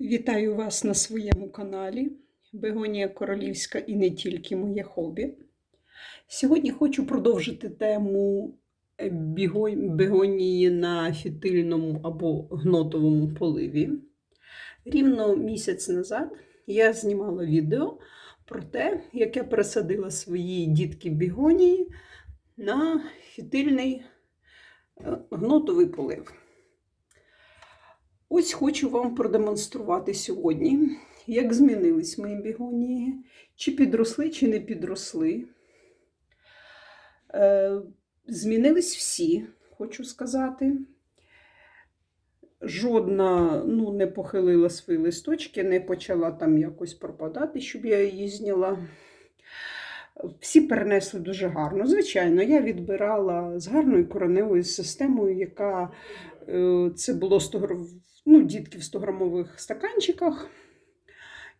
Вітаю вас на своєму каналі Бегонія Королівська і не тільки моє хобі. Сьогодні хочу продовжити тему бегонії на фітильному або гнотовому поливі. Рівно місяць назад я знімала відео про те, як я пересадила свої дітки бігонії на фітильний е, гнотовий полив. Ось хочу вам продемонструвати сьогодні, як змінились мої бігонії, чи підросли, чи не підросли. Е, змінились всі, хочу сказати. Жодна ну, не похилила свої листочки, не почала там якось пропадати, щоб я її зняла. Всі перенесли дуже гарно. Звичайно, я відбирала з гарною кореневою системою, яка е, це було 100 ну, дітки в 100-грамових стаканчиках.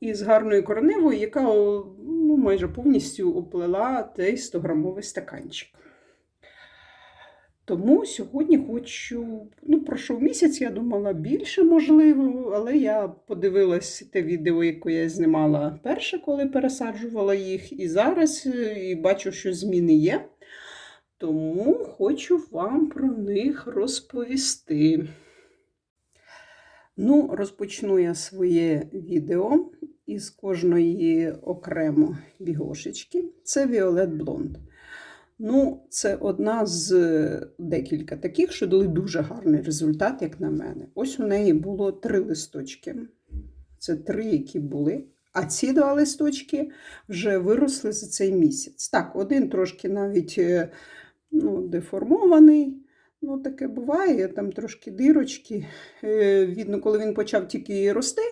І з гарною кореневою, яка ну, майже повністю оплела цей 100-грамовий стаканчик. Тому сьогодні хочу, ну, пройшов місяць, я думала, більше можливо, але я подивилась те відео, яке я знімала перше, коли пересаджувала їх, і зараз е, і бачу, що зміни є. Тому хочу вам про них розповісти. Ну, розпочну я своє відео із кожної окремо бігошечки. Це Віолет Блонд. Ну, це одна з декілька таких, що дали дуже гарний результат, як на мене. Ось у неї було три листочки. Це три, які були. А ці два листочки вже виросли за цей місяць. Так, один трошки навіть е, ну, деформований. Ну, таке буває, там трошки дирочки. Е, Видно, коли він почав тільки рости.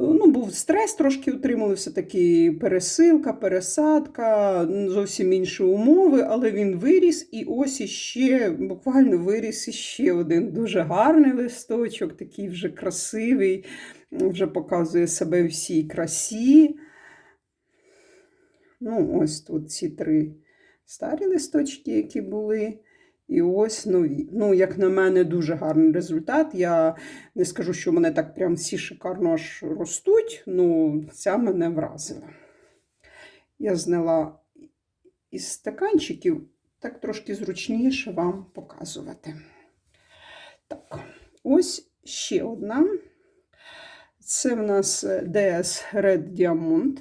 Ну, був стрес, трошки утримувався таки пересилка, пересадка, зовсім інші умови, але він виріс і ось іще, буквально виріс іще один дуже гарний листочок, такий вже красивий, вже показує себе всій красі. Ну, ось тут ці три старі листочки, які були. І ось нові. Ну, як на мене, дуже гарний результат. Я не скажу, що мене так прям всі шикарно аж ростуть, ну, ця мене вразила. Я зняла із стаканчиків, так трошки зручніше вам показувати. Так, ось ще одна. Це в нас DS Red Diamond.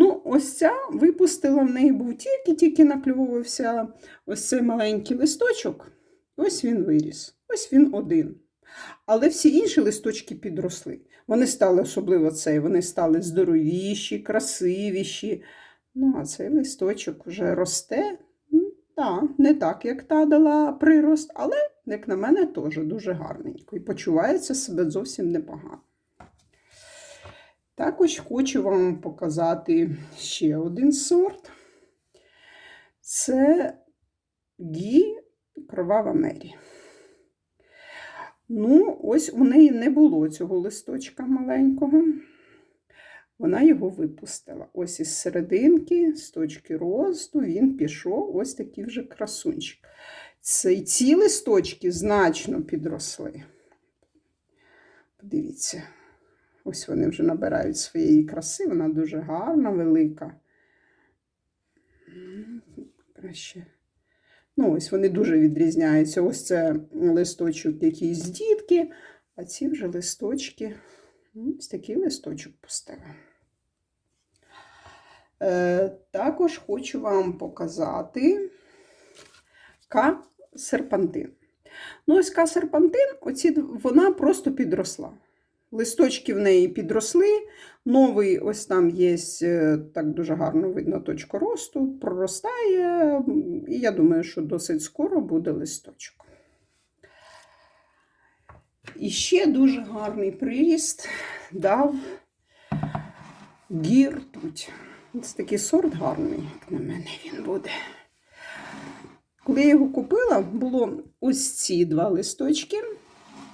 Ну, ось ця випустила в неї був тільки-тільки накльовувався ось цей маленький листочок. Ось він виріс. Ось він один. Але всі інші листочки підросли. Вони стали, особливо цей, вони стали здоровіші, красивіші. Ну, а цей листочок вже росте. Так, не так, як та дала прирост, але, як на мене, теж дуже гарненько. І почувається себе зовсім непогано. Також хочу вам показати ще один сорт. Це Гі Кровава Мері. Ну, ось у неї не було цього листочка маленького. Вона його випустила. Ось із серединки, з точки росту, він пішов ось такий вже красунчик. Ці, ці листочки значно підросли. Подивіться. Ось вони вже набирають своєї краси, вона дуже гарна, велика. Краще. Ну, ось вони дуже відрізняються. Ось це листочок якийсь дітки, а ці вже листочки, ось такий листочок пустила. Е, також хочу вам показати К-серпантин. Ну, ось К-серпантин, вона просто підросла. Листочки в неї підросли. Новий, ось там є, е, так дуже гарно видно точку росту, проростає, і я думаю, що досить скоро буде листочок. І ще дуже гарний приріст дав гіртуть. Ось такий сорт гарний, як на мене він буде. Коли я його купила, було ось ці два листочки,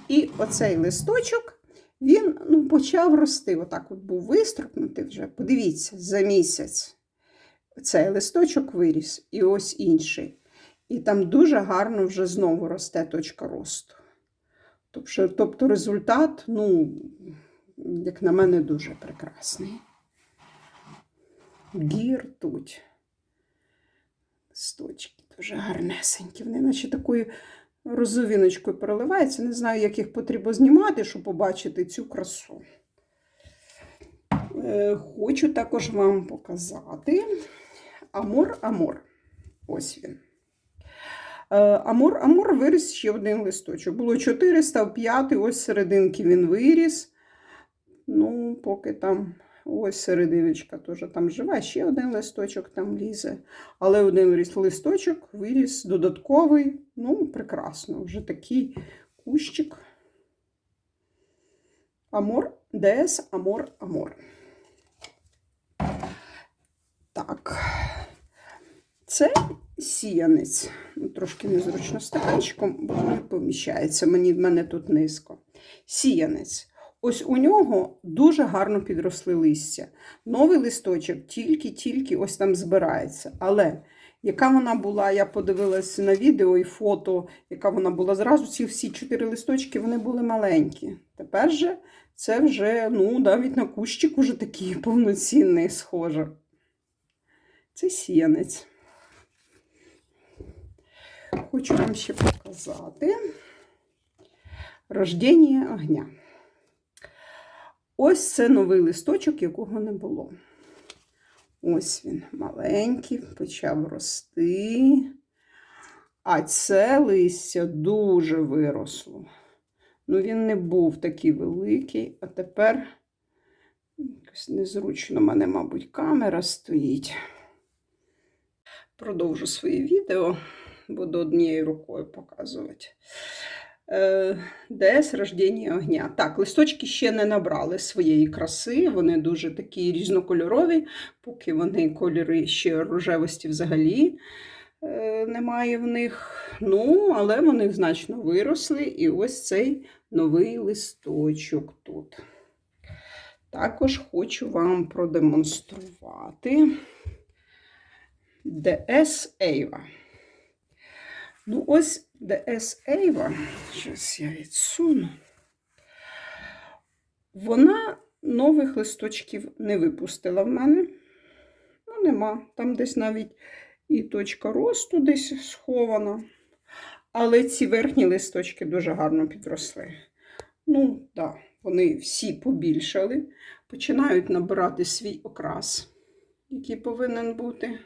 і оцей листочок. Він ну, почав рости. Отак от був вистрокнутий вже. Подивіться, за місяць. цей листочок виріс, і ось інший. І там дуже гарно вже знову росте точка росту. Тобто, тобто результат, ну, як на мене, дуже прекрасний. Гір тут. Листочки дуже гарнесенькі. Вони наче такою розовіночкою переливаються. Не знаю, як їх потрібно знімати, щоб побачити цю красу. Е, Хочу також вам показати Амор Амор. Ось він. Е, Амор Амор виріс ще один листочок. Було 4, став 5, ось серединки він виріс. Ну, поки там ось серединочка теж там жива, ще один листочок там лізе. Але один листочок виріс додатковий. Ну, прекрасно, вже такий кущик. Амор, ДС, Амор, Амор. Так. Це сіянець. Ну, Трошки незручно стаканчиком, бо не поміщається. Мені в мене тут низько. Сіянець. Ось у нього дуже гарно підросли листя. Новий листочок тільки-тільки ось там збирається. Але яка вона була, я подивилася на відео і фото, яка вона була зразу, ці всі чотири листочки вони були маленькі. Тепер же це вже, ну, навіть на кущик уже такий повноцінний, схоже. Це сіянець. Хочу вам ще показати рождення огня. Ось це новий листочок, якого не було. Ось він маленький, почав рости. А це листя дуже виросло. Ну, він не був такий великий, а тепер якось незручно в мене, мабуть, камера стоїть. Продовжу своє відео, буду однією рукою показувати. Е, ДС рождення огня. Так, листочки ще не набрали своєї краси, вони дуже такі різнокольорові, поки вони кольори ще рожевості взагалі е, немає в них. Ну, але вони значно виросли, і ось цей новий листочок тут. Також хочу вам продемонструвати DS Ava. Ну, ось DS Ava, зараз я відсуну. Вона нових листочків не випустила в мене. Ну, нема. Там десь навіть і точка росту десь схована. Але ці верхні листочки дуже гарно підросли. Ну, так, да, вони всі побільшали, починають набирати свій окрас, який повинен бути.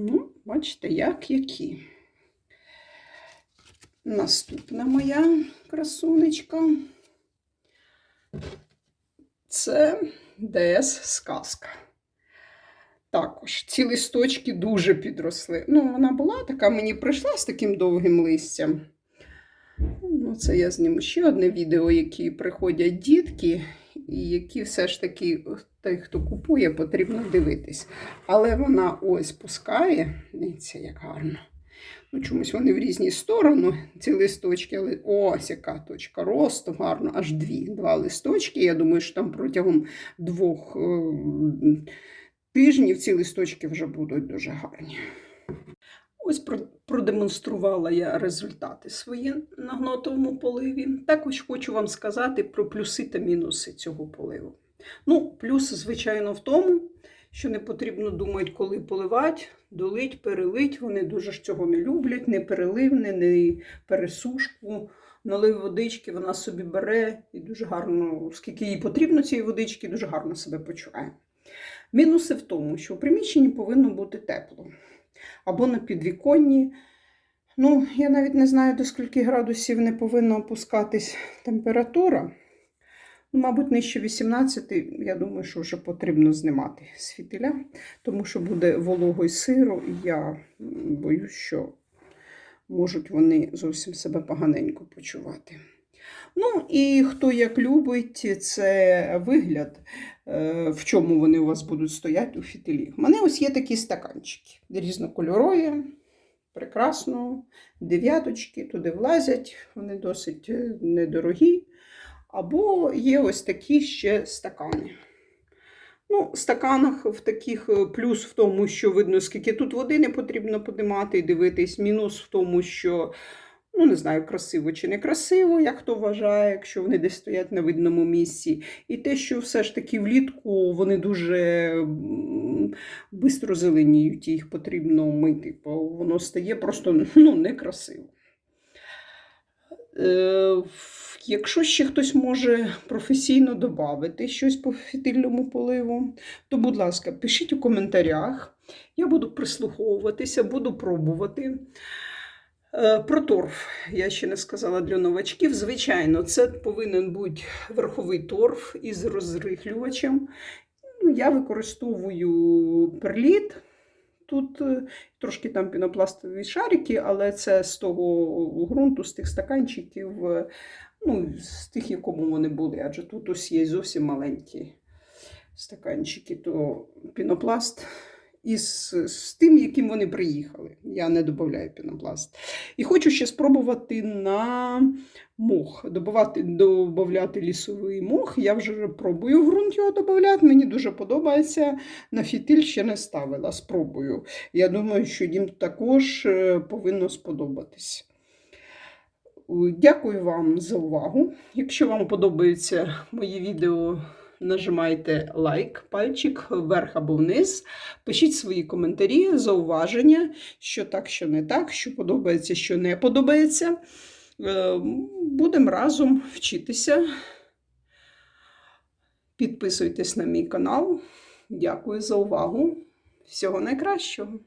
Ну, бачите, як які. Наступна моя красунечка. Це ДС сказка. Також ці листочки дуже підросли. Ну, вона була така, мені прийшла з таким довгим листям. Ну, це я зніму ще одне відео, які приходять дітки, і які все ж таки той, хто купує, потрібно дивитись. Але вона ось пускає. Дивіться, як гарно. Ну, чомусь вони в різні сторони, ці листочки, але ось яка точка росту, гарно, аж дві. Два листочки. Я думаю, що там протягом двох е, тижнів ці листочки вже будуть дуже гарні. Ось про- продемонструвала я результати свої на гнотовому поливі. Також хочу вам сказати про плюси та мінуси цього поливу. Ну, плюс, звичайно, в тому, що не потрібно думати, коли поливати, долить, перелить. Вони дуже ж цього не люблять, не переливне, не пересушку. Налив водички, вона собі бере і дуже гарно, скільки їй потрібно цієї водички, дуже гарно себе почуває. Мінуси в тому, що в приміщенні повинно бути тепло або на підвіконні. Ну, я навіть не знаю, до скільки градусів не повинна опускатись температура. Ну, мабуть, нижче 18, я думаю, що вже потрібно знімати з фітиля, тому що буде волого і сиро, і я боюсь, що можуть вони зовсім себе поганенько почувати. Ну, і хто як любить, це вигляд, е, в чому вони у вас будуть стояти у фітилі. У мене ось є такі стаканчики різнокольорові, прекрасно, дев'яточки туди влазять, вони досить е, недорогі. Або є ось такі ще стакани. Ну, стаканах в таких е, плюс в тому, що видно, скільки тут води не потрібно подимати і дивитись. Мінус в тому, що ну не знаю, красиво чи не красиво, як хто вважає, якщо вони десь стоять на видному місці. І те, що все ж таки влітку вони дуже швидко зеленіють, їх потрібно мити, бо воно стає просто ну, некрасиво. Е, Якщо ще хтось може професійно додати щось по фітильному поливу, то, будь ласка, пишіть у коментарях. Я буду прислуховуватися, буду пробувати. Е, Про торф я ще не сказала для новачків. Звичайно, це повинен бути верховий торф із розрихлювачем. Ну, Я використовую перліт. Тут е, трошки там пінопластові шарики, але це з того ґрунту, з тих стаканчиків, е, ну, з тих, якому вони були, адже тут ось є зовсім маленькі стаканчики, то пінопласт із з тим, яким вони приїхали. Я не додаю пінопласт. І хочу ще спробувати на мох. Добавати, додати лісовий мох. Я вже пробую в ґрунт його додати. Мені дуже подобається. На фітиль ще не ставила. Спробую. Я думаю, що їм також е, повинно сподобатись. Дякую вам за увагу. Якщо вам подобаються мої відео, нажимайте лайк, пальчик вверх або вниз. Пишіть свої коментарі, зауваження, що так, що не так, що подобається, що не подобається. Е, Будемо разом вчитися. Підписуйтесь на мій канал. Дякую за увагу. Всього найкращого!